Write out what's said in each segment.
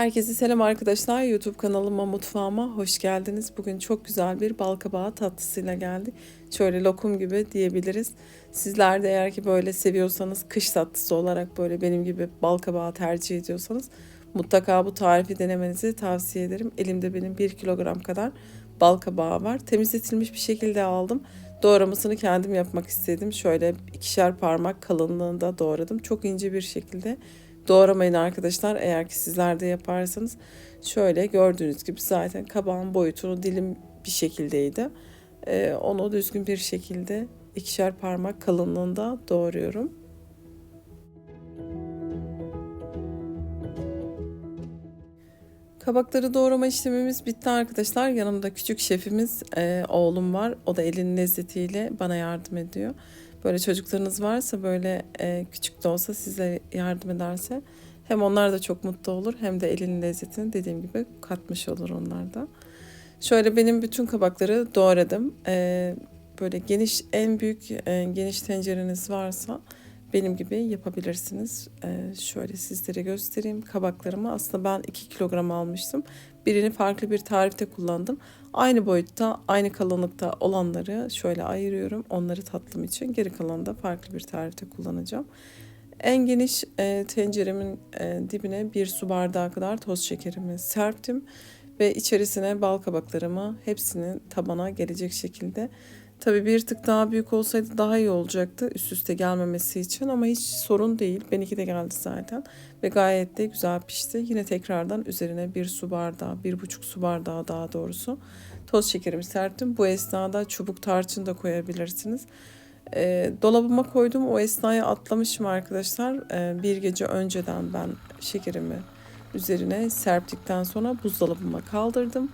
Herkese selam arkadaşlar. YouTube kanalıma, mutfağıma hoş geldiniz. Bugün çok güzel bir bal kabağı tatlısıyla geldik. Şöyle lokum gibi diyebiliriz. Sizler de eğer ki böyle seviyorsanız kış tatlısı olarak böyle benim gibi bal kabağı tercih ediyorsanız mutlaka bu tarifi denemenizi tavsiye ederim. Elimde benim 1 kilogram kadar bal kabağı var. Temizletilmiş bir şekilde aldım. Doğramasını kendim yapmak istedim. Şöyle ikişer parmak kalınlığında doğradım. Çok ince bir şekilde doğramayın arkadaşlar. Eğer ki sizler de yaparsanız şöyle gördüğünüz gibi zaten kabağın boyutunu dilim bir şekildeydi. Ee, onu düzgün bir şekilde ikişer parmak kalınlığında doğruyorum. Kabakları doğrama işlemimiz bitti arkadaşlar. Yanımda küçük şefimiz e, oğlum var. O da elinin lezzetiyle bana yardım ediyor. Böyle çocuklarınız varsa böyle e, küçük de olsa size yardım ederse hem onlar da çok mutlu olur hem de elinin lezzetini dediğim gibi katmış olur onlar da. Şöyle benim bütün kabakları doğradım. E, böyle geniş en büyük e, geniş tencereniz varsa benim gibi yapabilirsiniz. Ee, şöyle sizlere göstereyim kabaklarımı. Aslında ben 2 kilogram almıştım. Birini farklı bir tarifte kullandım. Aynı boyutta, aynı kalınlıkta olanları şöyle ayırıyorum. Onları tatlım için. Geri kalanı da farklı bir tarifte kullanacağım. En geniş e, tenceremin e, dibine bir su bardağı kadar toz şekerimi serptim. Ve içerisine bal kabaklarımı hepsini tabana gelecek şekilde Tabii bir tık daha büyük olsaydı daha iyi olacaktı üst üste gelmemesi için ama hiç sorun değil. Benimki de geldi zaten ve gayet de güzel pişti. Yine tekrardan üzerine bir su bardağı, bir buçuk su bardağı daha doğrusu toz şekerimi serptim. Bu esnada çubuk tarçın da koyabilirsiniz. E, dolabıma koydum. O esnaya atlamışım arkadaşlar. E, bir gece önceden ben şekerimi üzerine serptikten sonra buzdolabıma kaldırdım.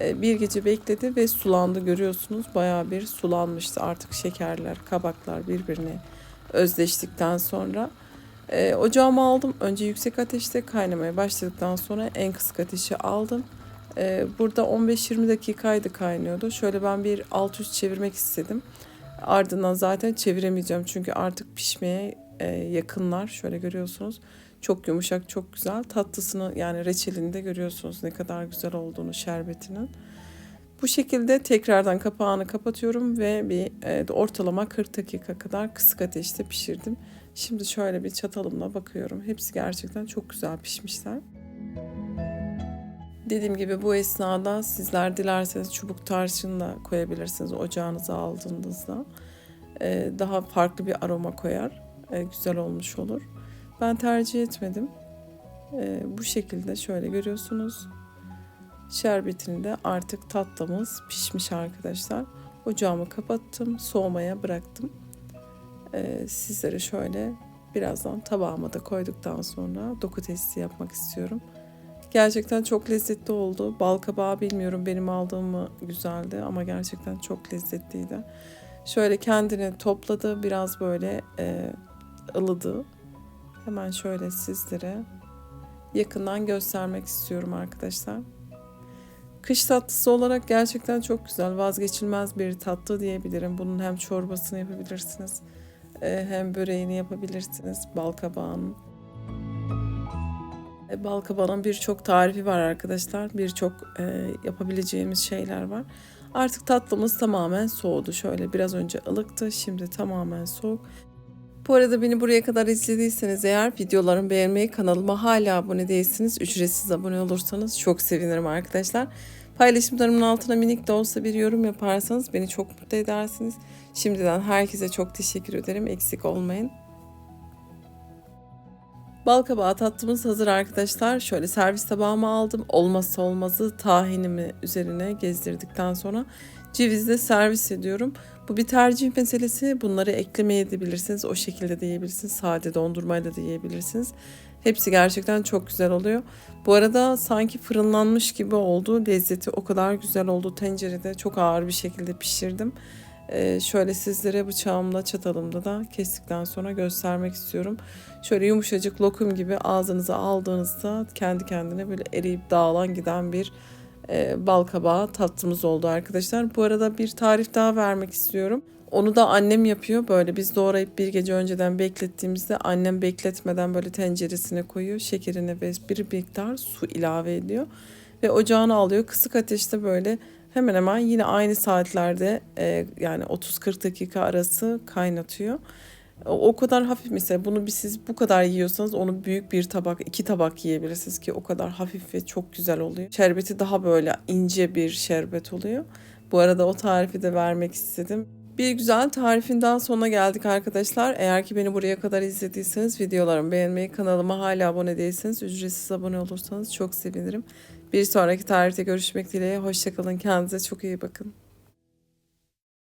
Ee, bir gece bekledi ve sulandı görüyorsunuz. Bayağı bir sulanmıştı artık şekerler, kabaklar birbirine özleştikten sonra. E, ocağıma aldım. Önce yüksek ateşte kaynamaya başladıktan sonra en kısık ateşi aldım. E, burada 15-20 dakikaydı kaynıyordu. Şöyle ben bir alt üst çevirmek istedim. Ardından zaten çeviremeyeceğim çünkü artık pişmeye e, yakınlar. Şöyle görüyorsunuz. Çok yumuşak, çok güzel. Tatlısını yani reçelini de görüyorsunuz ne kadar güzel olduğunu şerbetinin. Bu şekilde tekrardan kapağını kapatıyorum ve bir e, ortalama 40 dakika kadar kısık ateşte pişirdim. Şimdi şöyle bir çatalımla bakıyorum. Hepsi gerçekten çok güzel pişmişler. Dediğim gibi bu esnada sizler dilerseniz çubuk tarçın da koyabilirsiniz ocağınıza aldığınızda. E, daha farklı bir aroma koyar. E, güzel olmuş olur. Ben tercih etmedim. Ee, bu şekilde şöyle görüyorsunuz. Şerbetini de artık tatlımız pişmiş arkadaşlar. Ocağımı kapattım. Soğumaya bıraktım. Ee, sizlere şöyle birazdan tabağıma da koyduktan sonra doku testi yapmak istiyorum. Gerçekten çok lezzetli oldu. Bal kabağı bilmiyorum benim aldığım mı güzeldi ama gerçekten çok lezzetliydi. Şöyle kendini topladı biraz böyle e, ılıdı Hemen şöyle sizlere yakından göstermek istiyorum arkadaşlar. Kış tatlısı olarak gerçekten çok güzel, vazgeçilmez bir tatlı diyebilirim. Bunun hem çorbasını yapabilirsiniz, e, hem böreğini yapabilirsiniz. E, bal kabağının birçok tarifi var arkadaşlar. Birçok e, yapabileceğimiz şeyler var. Artık tatlımız tamamen soğudu. Şöyle biraz önce ılıktı, şimdi tamamen soğuk. Bu arada beni buraya kadar izlediyseniz eğer videolarımı beğenmeyi, kanalıma hala abone değilsiniz, ücretsiz abone olursanız çok sevinirim arkadaşlar. Paylaşımlarımın altına minik de olsa bir yorum yaparsanız beni çok mutlu edersiniz. Şimdiden herkese çok teşekkür ederim. Eksik olmayın. Bal kabağı tatlımız hazır arkadaşlar. Şöyle servis tabağıma aldım. Olmazsa olmazı tahinimi üzerine gezdirdikten sonra cevizle servis ediyorum. Bu bir tercih meselesi. Bunları eklemeye edebilirsiniz. O şekilde de yiyebilirsiniz. Sade dondurmayla da yiyebilirsiniz. Hepsi gerçekten çok güzel oluyor. Bu arada sanki fırınlanmış gibi oldu. Lezzeti o kadar güzel oldu. Tencerede çok ağır bir şekilde pişirdim. Ee, şöyle sizlere bıçağımla çatalımda da kestikten sonra göstermek istiyorum. Şöyle yumuşacık lokum gibi ağzınıza aldığınızda kendi kendine böyle eriyip dağılan giden bir e, bal kabağı tatlımız oldu arkadaşlar. Bu arada bir tarif daha vermek istiyorum. Onu da annem yapıyor böyle biz doğrayıp bir gece önceden beklettiğimizde annem bekletmeden böyle tenceresine koyuyor. Şekerine ve bir miktar su ilave ediyor. Ve ocağına alıyor kısık ateşte böyle hemen hemen yine aynı saatlerde e, yani 30-40 dakika arası kaynatıyor. O, kadar hafif mesela bunu bir siz bu kadar yiyorsanız onu büyük bir tabak iki tabak yiyebilirsiniz ki o kadar hafif ve çok güzel oluyor. Şerbeti daha böyle ince bir şerbet oluyor. Bu arada o tarifi de vermek istedim. Bir güzel tarifinden sona geldik arkadaşlar. Eğer ki beni buraya kadar izlediyseniz videolarımı beğenmeyi, kanalıma hala abone değilseniz ücretsiz abone olursanız çok sevinirim. Bir sonraki tarihte görüşmek dileğiyle. Hoşçakalın. Kendinize çok iyi bakın.